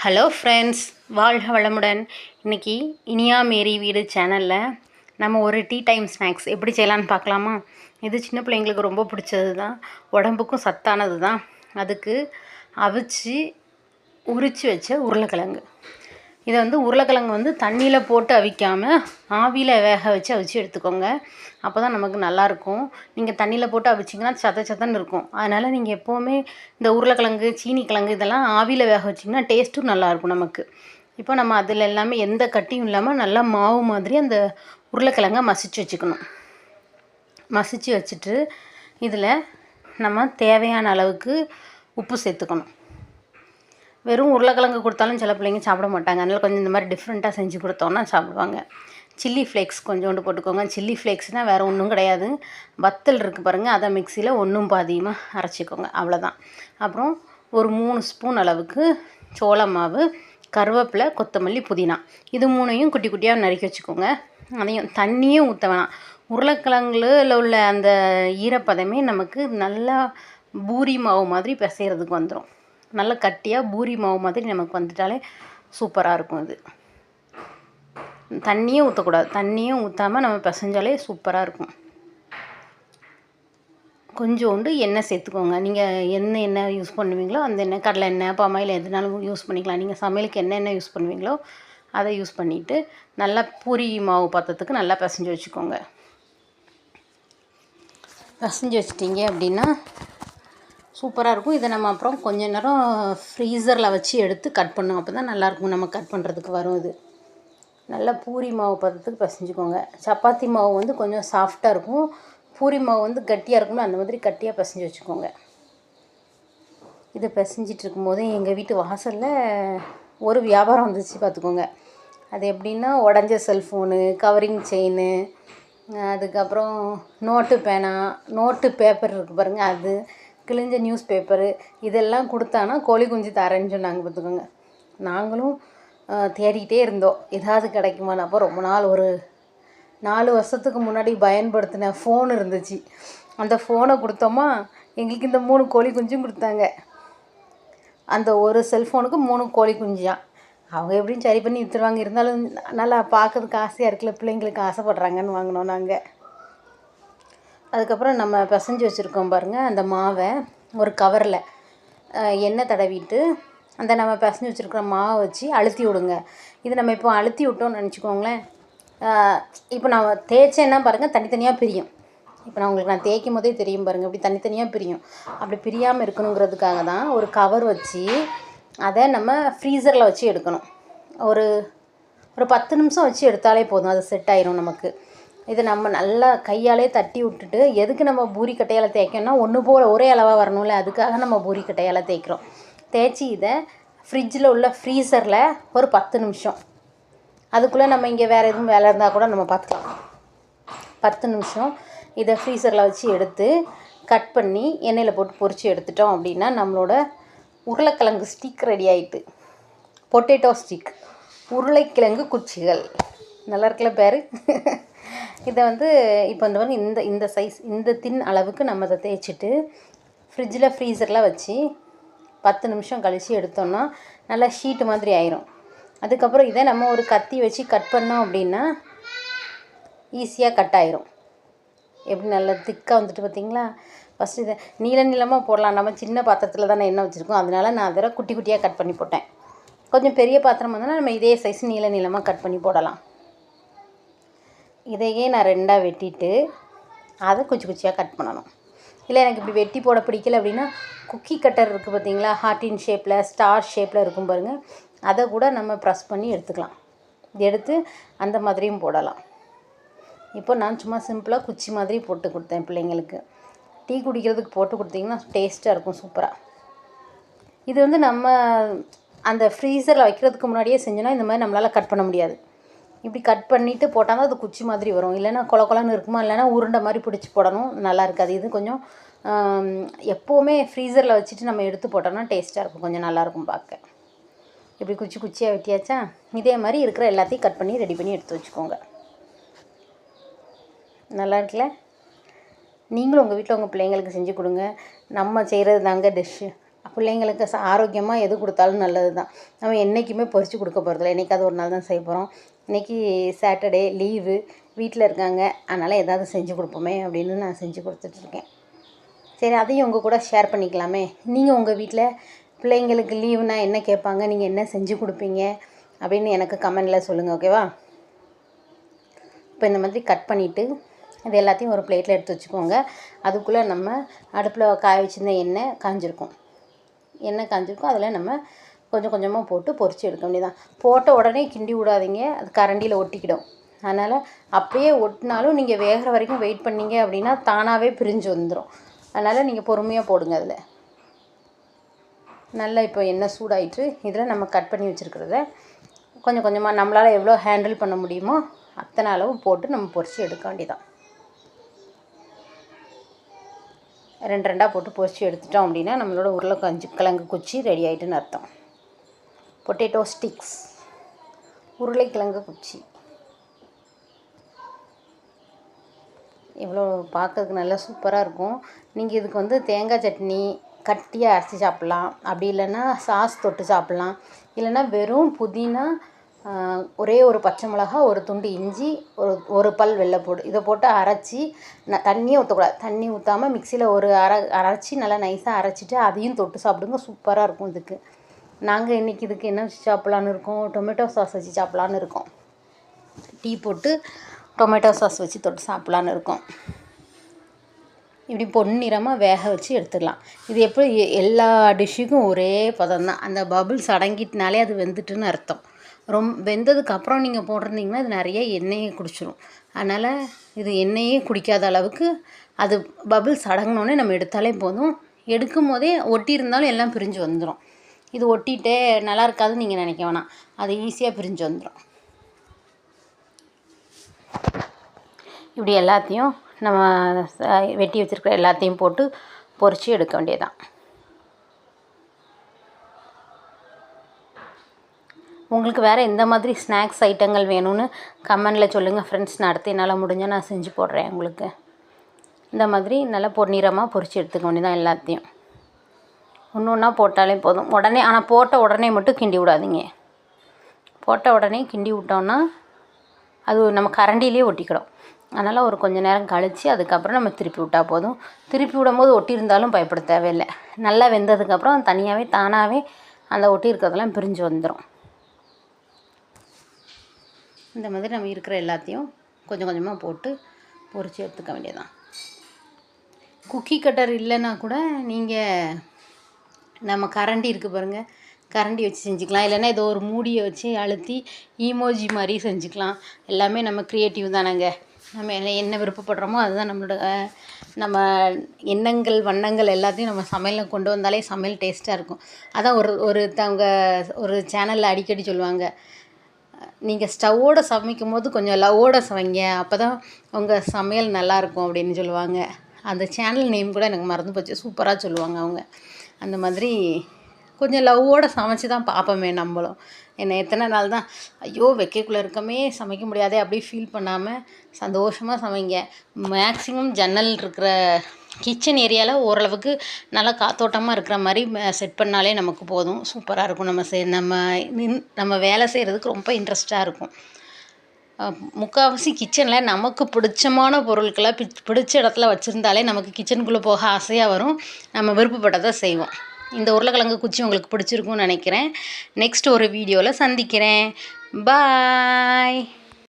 Hello friends வாழ்க வளமுடன். இன்னைக்கு இனியா மேரி வீடு சேனலில் நம்ம ஒரு டீ டைம் ஸ்நாக்ஸ் எப்படி செய்யலான்னு பார்க்கலாமா? இது சின்ன பிள்ளைங்களுக்கு ரொம்ப பிடிச்சது தான் உடம்புக்கும் சத்தானது தான் அதுக்கு அவிச்சு உரித்து வச்ச உருளைக்கிழங்கு. இதை வந்து உருளைக்கிழங்கு வந்து தண்ணியில் போட்டு அவிக்காமல் ஆவியில் வேக வச்சு அவிச்சு எடுத்துக்கோங்க. அப்போ தான் நமக்கு நல்லாயிருக்கும் நீங்கள் தண்ணியில் போட்டு அவிச்சிங்கன்னா சத சத்தன்னு இருக்கும். அதனால் நீங்கள் எப்போவுமே இந்த உருளைக்கிழங்கு சீனி கிழங்கு இதெல்லாம் ஆவியில் வேக வச்சிங்கன்னா டேஸ்ட்டும் நல்லாயிருக்கும் நமக்கு. இப்போ நம்ம அதில் எல்லாமே எந்த கட்டியும் இல்லாமல் நல்லா மாவு மாதிரி அந்த உருளைக்கிழங்கை மசிச்சு வச்சுக்கணும். மசிச்சு வச்சுட்டு இதில் நம்ம தேவையான அளவுக்கு உப்பு சேர்த்துக்கணும். வெறும் உருளைக்கிழங்கு கொடுத்தாலும் சில பிள்ளைங்க சாப்பிட மாட்டாங்க. அதனால் கொஞ்சம் இந்த மாதிரி டிஃப்ரெண்ட்டாக செஞ்சு கொடுத்தோன்னா சாப்பிடுவாங்க. சில்லி ஃப்ளேக்ஸ் கொஞ்சோண்டு போட்டுக்கோங்க. சில்லி ஃப்ளேக்ஸ்னால் வேறு ஒன்றும் கிடையாது. வத்தல் இருக்குது பாருங்கள் அதை மிக்சியில் ஒன்றும் பாதியமாக அரைச்சிக்கோங்க. அவ்வளோதான் அப்புறம் ஒரு மூணு ஸ்பூன் அளவுக்கு சோள மாவு கருவேப்பிலை கொத்தமல்லி புதினா. இது மூணையும் குட்டி குட்டியாக நறுக்கி வச்சுக்கோங்க. அதையும் தண்ணியே ஊற்ற வேணாம். உருளைக்கிழங்குல உள்ள அந்த ஈரப்பதமே நமக்கு நல்லா பூரி மாவு மாதிரி பிசைகிறதுக்கு வந்துடும் நல்ல கட்டியாக பூரி மாவு மாதிரி நமக்கு வந்துட்டாலே சூப்பராக இருக்கும் இது தண்ணியும் ஊற்றக்கூடாது தண்ணியும் ஊற்றாமல் நம்ம பிசைஞ்சாலே சூப்பராக இருக்கும். கொஞ்சோண்டு எண்ணெய் சேர்த்துக்கோங்க. நீங்கள் என்ன எண்ணெய் யூஸ் பண்ணுவீங்களோ அந்த எண்ணெய் கடலை எண்ணெய் பாமாயில் எதுனாலும் யூஸ் பண்ணிக்கலாம். நீங்கள் சமையலுக்கு என்ன எண்ணெய் யூஸ் பண்ணுவீங்களோ அதை யூஸ் பண்ணிவிட்டு நல்லா பூரி மாவு பத்தத்துக்கு நல்லா பிசைஞ்சு வச்சுக்கோங்க. பிசைஞ்சு வச்சிட்டிங்க அப்படின்னா சூப்பராக இருக்கும். இதை நம்ம அப்புறம் கொஞ்ச நேரம் ஃப்ரீசரில் வச்சு எடுத்து கட் பண்ணோம். அப்போ தான் நல்லாயிருக்கும். நம்ம கட் பண்ணுறதுக்கு வரும் இது. நல்லா பூரி மாவு பதத்துக்கு பிசைஞ்சுக்கோங்க. சப்பாத்தி மாவு வந்து கொஞ்சம் சாஃப்டாக இருக்கும். பூரி மாவு வந்து கட்டியாக இருக்கும்ல அந்த மாதிரி கட்டியாக பிசைஞ்சு வச்சுக்கோங்க. இதை பிசைஞ்சிட்டு இருக்கும்போது எங்கள் வீட்டு வாசலில் ஒரு வியாபாரம் வந்துச்சு பார்த்துக்கோங்க அது எப்படின்னா உடஞ்ச செல்ஃபோனு கவரிங் செயினு அதுக்கப்புறம் நோட்டு பேனா நோட்டு பேப்பர் இருக்குது பாருங்கள் அது கிழிஞ்ச நியூஸ் பேப்பரு இதெல்லாம் கொடுத்தானா கோழி குஞ்சு தரேன்னு சொன்னாங்க பார்த்துக்கோங்க. நாங்களும் தேடிக்கிட்டே இருந்தோம். ஏதாவது கிடைக்குமான்னு. அப்போ ரொம்ப நாள் ஒரு நாலு வருஷத்துக்கு முன்னாடி பயன்படுத்தின ஃபோன் இருந்துச்சு. அந்த ஃபோனை கொடுத்தோமா? எங்களுக்கு இந்த மூணு கோழி குஞ்சும் கொடுத்தாங்க. அந்த ஒரு செல்ஃபோனுக்கு மூணு கோழி குஞ்சான் அவங்க எப்படியும் சரி பண்ணி விற்றுருவாங்க இருந்தாலும் நல்லா பார்க்கறதுக்கு ஆசையாக இருக்குல்ல. பிள்ளைங்களுக்கு ஆசைப்பட்றாங்கன்னு வாங்கினோம் நாங்கள் அதுக்கப்புறம் நம்ம பிசைஞ்சு வச்சுருக்கோம் பாருங்கள் அந்த மாவை ஒரு கவரில் எண்ணெய் தடவிட்டு அந்த நம்ம பிசைஞ்சு வச்சுருக்கிற மாவை வச்சு அழுத்தி விடுங்க. இது நம்ம இப்போ அழுத்தி விட்டோம்னு நினச்சிக்கோங்களேன். இப்போ நான் தேய்ச்சேன்னா பாருங்கள் தனித்தனியாக பிரியும். இப்போ நான் உங்களுக்கு நான் தேய்க்கும் போதே தெரியும் பாருங்கள் இப்படி தனித்தனியாக பிரியும். அப்படி பிரியாமல் இருக்கணுங்கிறதுக்காக தான் ஒரு கவர் வச்சு அதை நம்ம ஃப்ரீசரில் வச்சு எடுக்கணும். ஒரு ஒரு பத்து நிமிஷம் வச்சு எடுத்தாலே போதும் அது செட் ஆயிரும் நமக்கு. இதை நம்ம நல்லா கையாலே தட்டி விட்டுட்டு எதுக்கு நம்ம பூரி கட்டையால் தேய்க்கணும்னா ஒன்று போல் ஒரே அளவாக வரணும்ல அதுக்காக நம்ம பூரி கட்டையால் தேய்க்கிறோம். தேய்ச்சி இதை ஃப்ரிட்ஜில் உள்ள ஃப்ரீசரில் ஒரு பத்து நிமிஷம். அதுக்குள்ளே நம்ம இங்கே வேறு எதுவும் வேலை இருந்தால் கூட நம்ம பார்த்துக்கலாம். பத்து நிமிஷம் இதை ஃப்ரீசரில் வச்சு எடுத்து கட் பண்ணி எண்ணெயில் போட்டு பொறிச்சு எடுத்துட்டோம் அப்படின்னா நம்மளோட உருளைக்கிழங்கு ஸ்டிக் ரெடி ஆகிட்டு பொட்டேட்டோ ஸ்டிக் உருளைக்கிழங்கு குச்சிகள். நல்லா இருக்குல்ல பேர்? இதை வந்து இப்போ இந்த வந்து இந்த இந்த சைஸ் இந்த தின் அளவுக்கு நம்ம அதை தேய்ச்சிட்டு ஃப்ரிட்ஜில் ஃப்ரீசரில் வச்சு பத்து நிமிஷம் கழித்து எடுத்தோம்னா நல்லா ஷீட்டு மாதிரி ஆயிரும். அதுக்கப்புறம் இதை நம்ம ஒரு கத்தி வச்சு கட் பண்ணோம் அப்படின்னா ஈஸியாக கட் ஆயிரும். எப்படி நல்லா திக்காக வந்துட்டு பார்த்தீங்களா ஃபஸ்ட்டு இதை நீள நீளமாக போடலாம். நம்ம சின்ன பாத்திரத்தில் தானே எண்ணெய் வச்சுருக்கோம். அதனால நான் அதை குட்டி குட்டியாக கட் பண்ணி போட்டேன். கொஞ்சம் பெரிய பாத்திரம் வந்தோன்னா நம்ம இதே சைஸ் நீள நீளமாக கட் பண்ணி போடலாம். இதையே நான் ரெண்டாக வெட்டிட்டு அதை குச்சி குச்சியாக கட் பண்ணணும். இல்லை எனக்கு இப்படி வெட்டி போட பிடிக்கல அப்படின்னா குக்கி கட்டர் இருக்குது பார்த்தீங்களா? ஹார்ட்டின் ஷேப்பில் ஸ்டார் ஷேப்பில் இருக்கும் பாருங்கள் அதை கூட நம்ம ப்ரெஸ் பண்ணி எடுத்துக்கலாம். எடுத்து அந்த மாதிரியும் போடலாம். இப்போ நான் சும்மா சிம்பிளாக குச்சி மாதிரி போட்டு கொடுத்தேன் பிள்ளைங்களுக்கு. டீ குடிக்கிறதுக்கு போட்டு கொடுத்தீங்கன்னா டேஸ்ட்டாக இருக்கும் சூப்பராக இது வந்து நம்ம அந்த ஃப்ரீசரில் வைக்கிறதுக்கு முன்னாடியே செஞ்சோன்னா இந்த மாதிரி நம்மளால் கட் பண்ண முடியாது. இப்படி கட் பண்ணிவிட்டு போட்டால் தான் அது குச்சி மாதிரி வரும். இல்லைன்னா கொல கொலன்னு இருக்குமா? இல்லைன்னா உருண்டை மாதிரி பிடிச்சி போடணும். நல்லா இருக்காது. இது கொஞ்சம் எப்போவுமே ஃப்ரீசரில் வச்சுட்டு நம்ம எடுத்து போட்டோம்னா டேஸ்ட்டாக இருக்கும். கொஞ்சம் நல்லாயிருக்கும் பார்க்க. இப்படி குச்சி குச்சியாக வெட்டியாச்சா? இதே மாதிரி இருக்கிற எல்லாத்தையும் கட் பண்ணி ரெடி பண்ணி எடுத்து வச்சுக்கோங்க. நல்லா இருக்குல்ல? நீங்களும் உங்கள் வீட்டில் உங்கள் பிள்ளைங்களுக்கு செஞ்சு கொடுங்க. நம்ம செய்கிறது தாங்க டிஷ்ஷு பிள்ளைங்களுக்கு ஆரோக்கியமாக எது கொடுத்தாலும் நல்லது தான் நம்ம என்றைக்குமே பறித்து கொடுக்க போகிறதில்ல என்றைக்காவது ஒரு நாள் தான் செய்ய போகிறோம் இன்றைக்கி சாட்டர்டே லீவு வீட்டில் இருக்காங்க. அதனால் ஏதாவது செஞ்சு கொடுப்போமே அப்படின்னு நான் செஞ்சு கொடுத்துட்ருக்கேன் சரி அதையும் உங்கள் கூட ஷேர் பண்ணிக்கலாமே. நீங்கள் உங்கள் வீட்டில் பிள்ளைங்களுக்கு லீவுனால் என்ன கேட்பாங்க? நீங்கள் என்ன செஞ்சு கொடுப்பீங்க? அப்படின்னு எனக்கு கமெண்டில் சொல்லுங்கள் ஓகேவா இப்போ இந்த மாதிரி கட் பண்ணிவிட்டு இது எல்லாத்தையும் ஒரு பிளேட்டில் எடுத்து வச்சுக்கோங்க. அதுக்குள்ளே நம்ம அடுப்பில் காய வச்சுருந்த எண்ணெய் காஞ்சிருக்கும். எண்ணெய் காஞ்சிருக்கும். அதில் நம்ம கொஞ்சம் கொஞ்சமாக போட்டு பொரிச்சு எடுக்க வேண்டியதான் போட்ட உடனே கிண்டி விடாதீங்க. அது கரண்டியில் ஒட்டிக்கிடும். அதனால் அப்போயே ஒட்டினாலும் நீங்கள் வேகிற வரைக்கும் வெயிட் பண்ணீங்க அப்படின்னா தானாகவே பிரிஞ்சு வந்துடும் அதனால் நீங்கள் பொறுமையாக போடுங்க அதில். நல்லா இப்போ எண்ணெய் சூடாயிட்டு இதில் நம்ம கட் பண்ணி வச்சுருக்கிறத கொஞ்சம் கொஞ்சமாக நம்மளால் எவ்வளோ ஹேண்டில் பண்ண முடியுமோ அத்தனை அளவு போட்டு நம்ம பொறிச்சு எடுக்க வேண்டியதான் ரெண்டு ரெண்டாக போட்டு பொரிச்சு எடுத்துட்டோம் அப்படின்னா நம்மளோட உருளைக்கஞ்சி கிழங்கு குச்சி ரெடி ஆகிட்டுன்னு அர்த்தம். பொட்டேட்டோ ஸ்டிக்ஸ் உருளைக்கிழங்கு குச்சி. இவ்வளோ பார்க்கறதுக்கு நல்லா சூப்பராக இருக்கும். நீங்கள் இதுக்கு வந்து தேங்காய் சட்னி கட்டியாக அரைச்சி சாப்பிட்லாம். அப்படி இல்லைன்னா சாஸ் தொட்டு சாப்பிட்லாம். இல்லைன்னா வெறும் புதினா ஒரே ஒரு பச்சை மிளகா ஒரு துண்டு இஞ்சி ஒரு ஒரு பல் வெள்ளைப்பூடு இதை போட்டு அரைச்சி ந தண்ணியே ஊற்றக்கூடாது தண்ணி ஊற்றாமல் மிக்சியில் ஒரு அரை அரைச்சி நல்லா நைஸாக அரைச்சிட்டு அதையும் தொட்டு சாப்பிடுங்க. சூப்பராக இருக்கும் இதுக்கு. நாங்கள் இன்றைக்கி இதுக்கு என்ன வச்சு சாப்பிட்லான்னு இருக்கோம்? டொமேட்டோ சாஸ் வச்சு சாப்பிட்லான்னு இருக்கோம். டீ போட்டு டொமேட்டோ சாஸ் வச்சு தொட்டு சாப்பிட்லான்னு இருக்கோம். இப்படி பொன்னிறமாக வேக வச்சு எடுத்துடலாம். இது எப்படி எ- எல்லா டிஷ்ஷுக்கும் ஒரே பதம் தான் அந்த பபுள்ஸ் அடங்கிட்டனாலே அது வெந்துட்டுன்னு அர்த்தம். ரொம் வெந்ததுக்கப்புறம் நீங்கள் போட்டிருந்தீங்கன்னா அது நிறைய எண்ணெயை குடிச்சிரும். அதனால் இது எண்ணெயே குடிக்காத அளவுக்கு அது பபுள்ஸ் அடங்கினோடனே நம்ம எடுத்தாலே போதும். எடுக்கும் போதே ஒட்டி இருந்தாலும் எல்லாம் பிரிஞ்சு வந்துடும் இது ஒட்டிகிட்டே நல்லா இருக்காதுன்னு நீங்கள் நினைக்க வேணாம். அது ஈஸியாக பிரிஞ்சு வந்துடும் இப்படி எல்லாத்தையும் நம்ம வெட்டி வச்சுருக்கிற எல்லாத்தையும் போட்டு பொரித்து எடுக்க வேண்டியதுதான். உங்களுக்கு வேறு எந்த மாதிரி ஸ்நாக்ஸ் ஐட்டங்கள் வேணும்னு கமெண்டில் சொல்லுங்கள் ஃப்ரெண்ட்ஸ் நான் அடுத்து என்னால் முடிஞ்சால் நான் செஞ்சு போடுறேன் உங்களுக்கு. இந்த மாதிரி நல்லா பொன்னிறமாக பொரித்து எடுத்துக்க வேண்டியதான் எல்லாத்தையும். ஒன்று ஒன்றா போட்டாலே போதும். உடனே ஆனால் போட்ட உடனே மட்டும் கிண்டி விடாதீங்க. போட்ட உடனே கிண்டி விட்டோன்னா அது நம்ம கரண்டிலே ஒட்டிக்கிடும். அதனால் ஒரு கொஞ்சம் நேரம் கழித்து அதுக்கப்புறம் நம்ம திருப்பி விட்டால் போதும். திருப்பி விடும்போது ஒட்டி இருந்தாலும் பயப்பட தேவையில்லை. நல்லா வெந்ததுக்கப்புறம் தனியாகவே தானாகவே அந்த ஒட்டி இருக்கிறதெல்லாம் பிரிஞ்சு வந்துடும் இந்த மாதிரி நம்ம இருக்கிற எல்லாத்தையும் கொஞ்சம் கொஞ்சமாக போட்டு பொறிச்சு எடுத்துக்க வேண்டியதான் குக்கி கட்டர் இல்லைன்னா கூட நீங்கள் நம்ம கரண்டி இருக்குது பாருங்கள் கரண்டி வச்சு செஞ்சுக்கலாம். இல்லைன்னா ஏதோ ஒரு மூடியை வச்சு அழுத்தி ஈமோஜி மாதிரி செஞ்சுக்கலாம். எல்லாமே நம்ம க்ரியேட்டிவ் தானேங்க. நம்ம என்ன என்ன விருப்பப்படுறோமோ அதுதான் நம்மளோட நம்ம எண்ணங்கள் வண்ணங்கள் எல்லாத்தையும் நம்ம சமையலில் கொண்டு வந்தாலே சமையல் டேஸ்ட்டாக இருக்கும். அதான் ஒரு ஒருத்தவங்க ஒரு சேனலில் அடிக்கடி சொல்லுவாங்க. நீங்கள் ஸ்டவ்வோடு சமைக்கும் போது கொஞ்சம் லவ்வோடு சமைங்க. அப்போ தான் உங்கள் சமையல் நல்லாயிருக்கும் அப்படின்னு சொல்லுவாங்க. அந்த சேனல் நேம் கூட எனக்கு மறந்து போச்சு. சூப்பராக சொல்லுவாங்க அவங்க. அந்த மாதிரி கொஞ்சம் லவ்வோட சமைச்சு தான் பார்ப்போமே நம்மளும். என்ன எத்தனை நாள் தான் ஐயோ வைக்கக்குள்ளே இருக்கமே சமைக்க முடியாதே அப்படி ஃபீல் பண்ணாமல் சந்தோஷமாக சமைங்க. மேக்ஸிமம் ஜன்னல் இருக்கிற கிச்சன் ஏரியாவில் ஓரளவுக்கு நல்லா காத்தோட்டமாக இருக்கிற மாதிரி செட் பண்ணாலே நமக்கு போதும். சூப்பராக இருக்கும். நம்ம செ நம்ம நின் நம்ம வேலை செய்கிறதுக்கு ரொம்ப இன்ட்ரெஸ்ட்டாக இருக்கும். முக்கால்வாசி கிச்சனில் நமக்கு பிடிச்சமான பொருட்களை பிச் பிடிச்ச இடத்துல வச்சுருந்தாலே நமக்கு கிச்சனுக்குள்ளே போக ஆசையாக வரும். நம்ம விருப்பப்பட்டதை செய்வோம். இந்த உருளைக்கிழங்கு குச்சி உங்களுக்கு பிடிச்சிருக்கும்னு நினைக்கிறேன். நெக்ஸ்ட் ஒரு வீடியோவில் சந்திக்கிறேன். பாய்